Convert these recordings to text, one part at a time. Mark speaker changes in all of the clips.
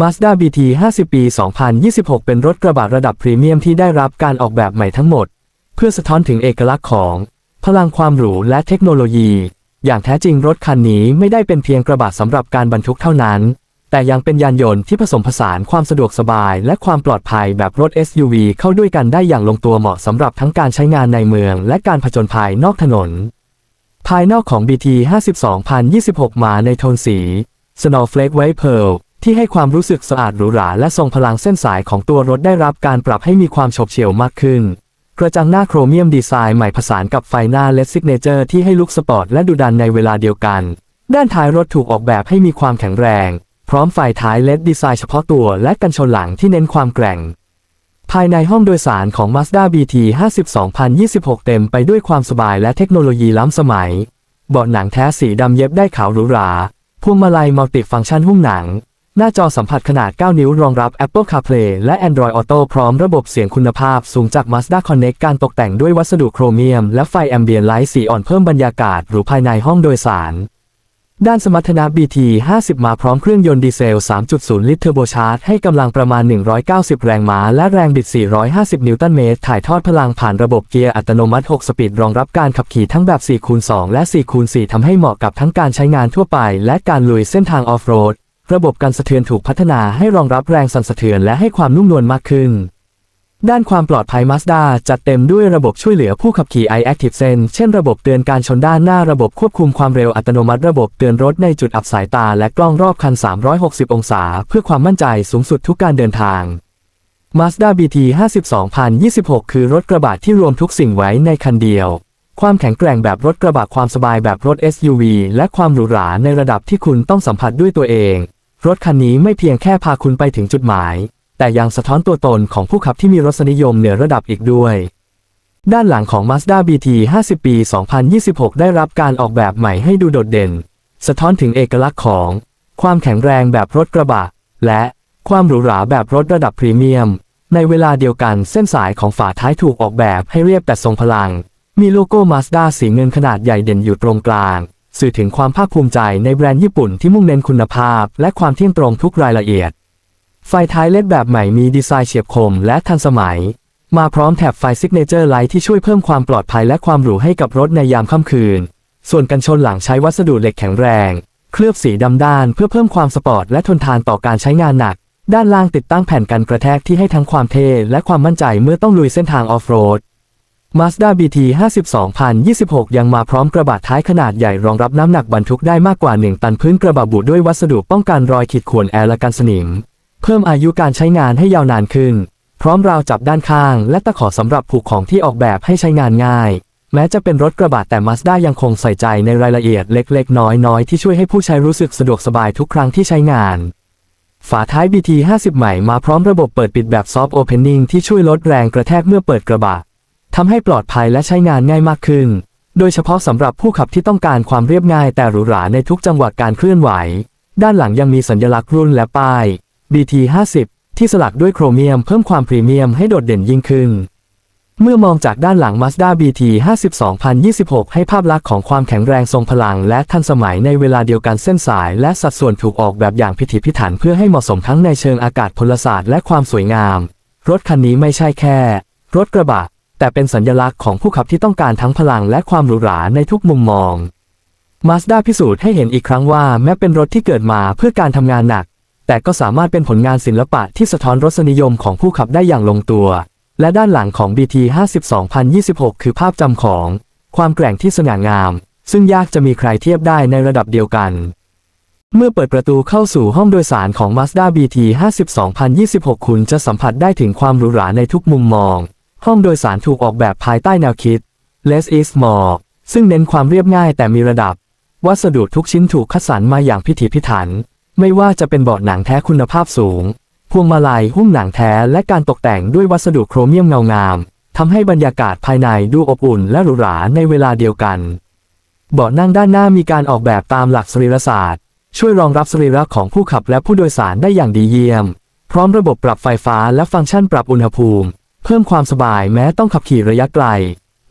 Speaker 1: Mazda BT 50 ปี 2026 เป็นรถกระบะระดับพรีเมียมที่ได้รับการออกแบบใหม่ทั้งหมด เพื่อสะท้อนถึงเอกลักษณ์ของ พลังความหรูและเทคโนโลยี อย่างแท้จริงรถคันนี้ไม่ได้เป็นเพียงกระบะสำหรับการบรรทุกเท่านั้น แต่ยังเป็นยานยนต์ที่ผสมผสานความสะดวกสบาย และความปลอดภัยแบบรถ SUV เข้าด้วยกันได้อย่างลงตัวเหมาะสำหรับทั้งการใช้งานในเมือง และการผจญภัยนอกถนน ภายนอกของ BT 52,026 มาในโทนสี Snowflake White Pearl ที่ให้ความรู้สึกสะอาดหรูหราและทรงพลังเส้นสายของตัวรถได้รับการปรับให้มีความโฉบเฉี่ยวมากขึ้น กระจังหน้าโครเมียมดีไซน์ใหม่ผสานกับไฟหน้าเลสซิกเนเจอร์ที่ให้ลุคสปอร์ตและดูดันในเวลาเดียวกัน ด้านท้ายรถถูกออกแบบให้มีความแข็งแรง พร้อมไฟท้ายเลดดีไซน์เฉพาะตัวและกันชนหลังที่เน้นความแกร่ง ภายในห้องโดยสารของ Mazda BT 52,026 เต็มไปด้วยความสบายและเทคโนโลยีล้ำสมัย เบาะหนังแท้สีดำเย็บได้ขาวหรูหราพวงมาลัยมัลติฟังก์ชันหุ้มหนัง หน้าจอสัมผัสขนาด 9 นิ้วรองรับ Apple CarPlay และ Android Auto พร้อมระบบเสียงคุณภาพสูงจาก Mazda Connect การตกแต่งด้วยวัสดุโครเมียม และไฟแอมเบียนไลท์สีอ่อนเพิ่มบรรยากาศหรูภายในห้องโดยสาร ด้านสมรรถนะ BT 50 มาพร้อมเครื่องยนต์ดีเซล 3.0 ลิตรเทอร์โบชาร์จให้กำลังประมาณ 190 แรงม้า และแรงบิด 450 นิวตันเมตร ถ่ายทอดพลังผ่านระบบเกียร์อัตโนมัติ 6 สปีดรองรับการขับขี่ทั้งแบบ 4x2 และ 4x4 ทำให้เหมาะกับทั้งการใช้งานทั่วไป และการลุยเส้นทางออฟโรด ระบบการสะเทือนถูกพัฒนาให้รองรับแรงสั่นสะเทือนและให้ความนุ่มนวลมากขึ้น ด้านความปลอดภัย Mazda จัดเต็มด้วยระบบช่วยเหลือผู้ขับขี่ iActive Sense เช่นระบบเตือนการชนด้านหน้าระบบควบคุมความเร็วอัตโนมัติระบบเตือนรถในจุดอับสายตาและกล้องรอบคัน 360 องศา เพื่อความมั่นใจสูงสุดทุกการเดินทาง Mazda BT 52,026 คือรถกระบะที่รวมทุกสิ่งไว้ในคันเดียว ความแข็งแกร่งแบบรถกระบะความสบายแบบรถ SUV และความหรูหราในระดับที่คุณต้องสัมผัสด้วยตัวเอง รถคันนี้ไม่เพียงแค่พาคุณไปถึงจุดหมาย แต่ยังสะท้อนตัวตนของผู้ขับที่มีรสนิยมเหนือระดับอีกด้วย ด้านหลังของ Mazda BT 50 ปี 2026 ได้รับการออกแบบใหม่ให้ดูโดดเด่น สะท้อนถึงเอกลักษณ์ของ ความแข็งแรงแบบรถกระบะ และความหรูหราแบบรถระดับพรีเมียม ในเวลาเดียวกันเส้นสายของฝาท้ายถูกออกแบบให้เรียบแต่ทรงพลัง มีโลโก้ Mazda สีเงินขนาดใหญ่เด่นอยู่ตรงกลาง สื่อถึงความภาคภูมิใจในแบรนด์ญี่ปุ่นที่มุ่งเน้นคุณภาพ และความเที่ยงตรงทุกรายละเอียด ไฟท้ายเลดแบบใหม่มีดีไซน์เฉียบคมและทันสมัย มาพร้อมแถบไฟซิกเนเจอร์ไลท์ที่ช่วยเพิ่มความปลอดภัยและความหรูให้กับรถในยามค่ำคืน ส่วนกันชนหลังใช้วัสดุเหล็กแข็งแรง เคลือบสีดำด้านเพื่อเพิ่มความสปอร์ตและทนทานต่อการใช้งานหนัก ด้านล่างติดตั้งแผ่นกันกระแทกที่ให้ทั้งความเท่และความมั่นใจเมื่อต้องลุยเส้นทางออฟโรด Mazda BT 52,026 ยังมาพร้อมกระบะท้ายขนาดใหญ่รองรับน้ำหนักบรรทุกได้มากกว่า 1 ตันพื้นกระบะบุด้วยวัสดุป้องกันรอยขีดข่วนแอร์และกันสนิม เพิ่มอายุการใช้งานให้ยาวนานขึ้น พร้อมราวจับด้านข้าง และตะขอสำหรับผูกของที่ออกแบบให้ใช้งานง่าย แม้จะเป็นรถกระบะแต่ Mazda ยังคงใส่ใจในรายละเอียดเล็กๆ น้อยๆ ที่ช่วยให้ผู้ใช้รู้สึกสะดวกสบายทุกครั้งที่ใช้งานฝาท้าย BT 50 ใหม่มาพร้อมระบบเปิดปิดแบบ Soft Opening ที่ช่วยลดแรงกระแทกเมื่อเปิดกระบะ ทำให้ปลอดภัยและใช้งานง่ายมากขึ้น โดยเฉพาะสำหรับผู้ขับที่ต้องการความเรียบง่ายแต่หรูหราในทุกจังหวะการเคลื่อนไหว ด้านหลังยังมีสัญลักษณ์รุ่นและป้าย BT 50ที่สลักด้วยโครเมียมเพิ่มความพรีเมียมให้โดดเด่นยิ่งขึ้น เมื่อมองจากด้านหลัง Mazda BT 52,026 ให้ภาพลักษณ์ของความแข็งแรงทรงพลัง และทันสมัยในเวลาเดียวกันเส้นสาย และสัดส่วนถูกออกแบบอย่างพิถีพิถันเพื่อให้เหมาะสมทั้งในเชิงอากาศพลศาสตร์และความสวยงาม รถคันนี้ไม่ใช่แค่ รถกระบะ แต่เป็นสัญลักษณ์ของผู้ขับที่ต้องการทั้งพลังและความหรูหราในทุกมุมมอง Mazda พิสูจน์ให้เห็นอีกครั้งว่าแม้เป็นรถที่เกิดมาเพื่อการทำงานหนัก แต่ก็สามารถเป็นผลงานศิลปะที่สะท้อนรสนิยมของผู้ขับได้อย่างลงตัว และด้านหลังของ BT 52,026 คือภาพจำของ ความแกร่งที่สง่างาม ซึ่งยากจะมีใครเทียบได้ในระดับเดียวกัน เมื่อเปิดประตูเข้าสู่ห้องโดยสารของ Mazda BT 52,026 คุณจะสัมผัสได้ถึงความหรูหราในทุกมุมมอง ห้องโดยสารถูกออกแบบภายใต้แนวคิด less is more ซึ่งเน้นความเรียบง่ายแต่มีระดับ วัสดุทุกชิ้นถูกคัดสรรมาอย่างพิถีพิถัน ไม่ว่าจะเป็นเบาะหนังแท้คุณภาพสูง พวงมาลัยหุ้มหนังแท้และการตกแต่งด้วยวัสดุโครเมียมเงางามทำให้บรรยากาศภายในดูอบอุ่นและหรูหราในเวลาเดียวกัน เบาะนั่งด้านหน้ามีการออกแบบตามหลักสรีรศาสตร์ ช่วยรองรับสรีระของผู้ขับและผู้โดยสารได้อย่างดีเยี่ยม พร้อมระบบปรับไฟฟ้าและฟังก์ชันปรับอุณหภูมิ เพิ่มความสบายแม้ต้องขับขี่ระยะไกล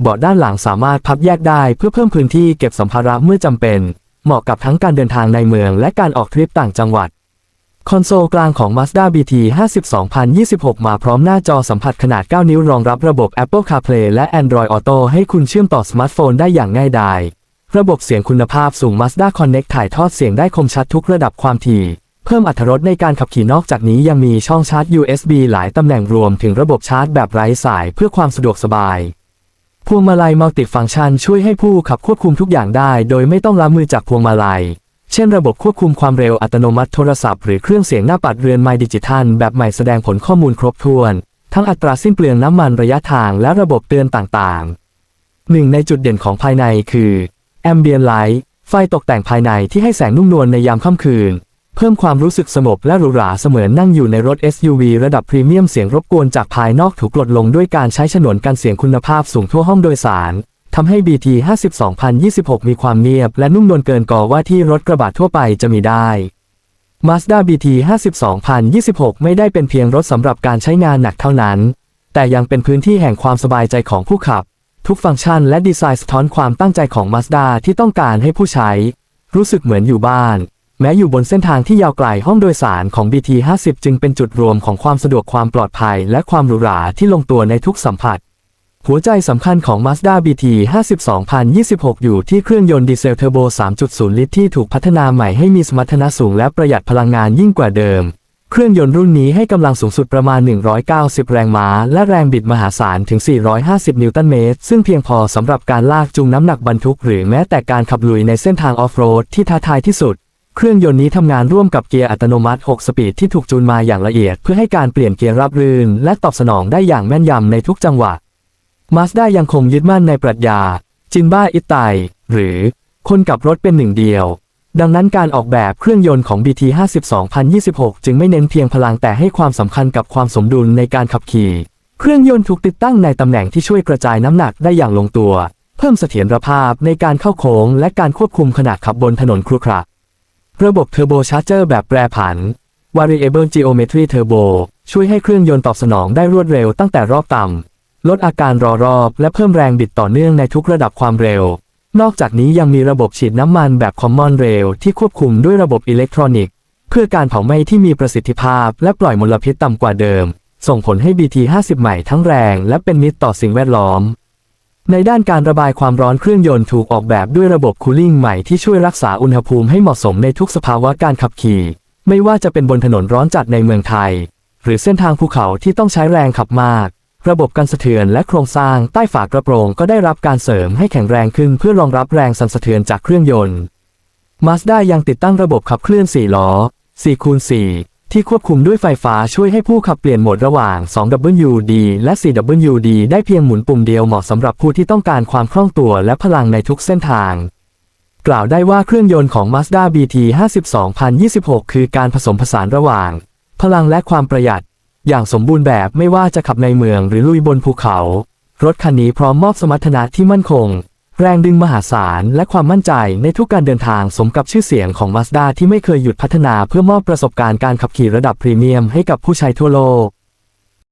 Speaker 1: เบาะด้านหลังสามารถพับแยกได้เพื่อเพิ่มพื้นที่เก็บสัมภาระเมื่อจำเป็น เหมาะกับทั้งการเดินทางในเมืองและการออกทริปต่างจังหวัด คอนโซลกลางของ Mazda BT 52,026 มาพร้อมหน้าจอสัมผัสขนาด 9 นิ้วรองรับระบบ Apple CarPlay และ Android Auto ให้คุณเชื่อมต่อสมาร์ทโฟนได้อย่างง่ายดาย ระบบเสียงคุณภาพสูง Mazda Connect ถ่ายทอดเสียงได้คมชัดทุกระดับความถี่ เพิ่มอรรถรสในการขับขี่นอกจากนี้ยังมีช่องชาร์จ USB หลายตำแหน่งรวมถึงระบบชาร์จแบบไร้สายเพื่อความสะดวกสบาย พวงมาลัยมัลติฟังชันช่วยให้ผู้ขับควบคุมทุกอย่างได้ โดยไม่ต้องล้ามือจากพวงมาลัย เช่นระบบควบคุมความเร็วอัตโนมัติโทรศัพท์หรือเครื่องเสียงหน้าปัดเรือนไมดิจิทัลแบบใหม่แสดงผลข้อมูลครบถ้วน ทั้งอัตราสิ้นเปลืองน้ำมันระยะทางและระบบเตือนต่างๆ หนึ่งในจุดเด่นของภายในคือ Ambient Light ไฟตกแต่งภายในที่ให้แสงนุ่มนวลในยามค่ำคืน เพิ่มความรู้สึกสงบและหรูหราเสมือนนั่งอยู่ในรถ SUV ระดับพรีเมียมเสียงรบกวนจากภายนอกถูกลดลงด้วยการใช้ฉนวนกันเสียงคุณภาพสูงทั่วห้องโดยสารทำให้ BT 52,026 มีความเงียบและนุ่มนวลเกินกว่าว่าที่รถกระบะทั่วไปจะมีได้ Mazda BT 52,026 ไม่ได้เป็นเพียงรถสำหรับการใช้งานหนักเท่านั้น แต่ยังเป็นพื้นที่แห่งความสบายใจของผู้ขับ ทุกฟังก์ชันและดีไซน์สะท้อนความตั้งใจของ Mazda ที่ต้องการให้ผู้ใช้ รู้สึกเหมือนอยู่บ้าน แม้อยู่บนเส้นทางที่ยาวไกลห้องโดยสารของ BT 50 จึงเป็นจุดรวมของความสะดวกความปลอดภัย และความหรูหราที่ลงตัวในทุกสัมผัส หัวใจสำคัญของ Mazda BT 50 2026 อยู่ที่เครื่องยนต์ดีเซลเทอร์โบ 3.0 ลิตรที่ถูกพัฒนาใหม่ให้มีสมรรถนะสูงและประหยัดพลังงานยิ่งกว่าเดิม เครื่องยนต์รุ่นนี้ให้กำลังสูงสุดประมาณ 190 แรงม้า และแรงบิดมหาศาลถึง 450 นิวตันเมตร ซึ่งเพียงพอสำหรับการลากจูงน้ำหนักบรรทุกหรือแม้แต่การขับลุยในเส้นทางออฟโรดที่ท้าทายที่สุด เครื่องยนต์นี้ทำงานร่วมกับเกียร์อัตโนมัติ 6 สปีดที่ถูกจูนมาอย่างละเอียด เพื่อให้การเปลี่ยนเกียร์ราบรื่น และตอบสนองได้อย่างแม่นยำในทุกจังหวะมาสด้ายังคงยึดมั่นในปรัชญา จินบ้าอิตไตหรือ คนกับรถเป็นหนึ่งเดียว ดังนั้นการออกแบบเครื่องยนต์ของ BT 52 026 จึงไม่เน้นเพียงพลังแต่ให้ความสำคัญกับความสมดุลในการขับขี่ เครื่องยนต์ถูกติดตั้งในตำแหน่งที่ช่วยกระจายน้ำหนักได้อย่างลงตัว เพิ่มเสถียรภาพในการเข้าโค้งและการควบคุมขณะขับบนถนนครุขระ ระบบเทอร์โบชาร์เจอร์แบบแปรผัน Variable Geometry Turbo ช่วยให้เครื่องยนต์ตอบสนองได้รวดเร็วตั้งแต่รอบต่ำ ลดอาการรอรอบและเพิ่มแรงบิดต่อเนื่องในทุกระดับความเร็ว นอกจากนี้ยังมีระบบฉีดน้ำมันแบบ Common Rail ที่ควบคุมด้วยระบบอิเล็กทรอนิกส์ เพื่อการเผาไหม้ที่มีประสิทธิภาพ และปล่อยมลพิษต่ำกว่าเดิม ส่งผลให้ BT 50 ใหม่ทั้งแรง และเป็นมิตรต่อสิ่งแวดล้อม ในด้านการระบายความร้อนเครื่องยนต์ถูกออกแบบด้วยระบบคูลิ่งใหม่ที่ช่วยรักษาอุณหภูมิให้เหมาะสมในทุกสภาวะการขับขี่ ไม่ว่าจะเป็นบนถนนร้อนจัดในเมืองไทย หรือเส้นทางภูเขาที่ต้องใช้แรงขับมาก ระบบกันสะเทือนและโครงสร้างใต้ฝากระโปรงก็ได้รับการเสริมให้แข็งแรงขึ้นเพื่อรองรับแรงสั่นสะเทือนจากเครื่องยนต์ Mazda ยังติดตั้งระบบขับเคลื่อน4ล้อ4คูณ4 ที่ควบคุมด้วยไฟฟ้าช่วยให้ผู้ขับเปลี่ยนโหมดระหว่าง 2WD และ 4WD ได้เพียงหมุนปุ่มเดียวเหมาะสำหรับผู้ที่ต้องการความคล่องตัวและพลังในทุกเส้นทาง กล่าวได้ว่าเครื่องยนต์ของ Mazda BT 50 2026 คือการผสมผสานระหว่าง พลังและความประหยัด อย่างสมบูรณ์แบบไม่ว่าจะขับในเมืองหรือลุยบนภูเขา รถคันนี้พร้อมมอบสมรรถนะที่มั่นคง แรงดึงมหาศาลและความมั่นใจในทุกการเดินทางสมกับชื่อเสียงของ Mazda ที่ไม่เคยหยุดพัฒนาเพื่อมอบประสบการณ์การขับขี่ระดับพรีเมียมให้กับผู้ใช้ทั่วโลก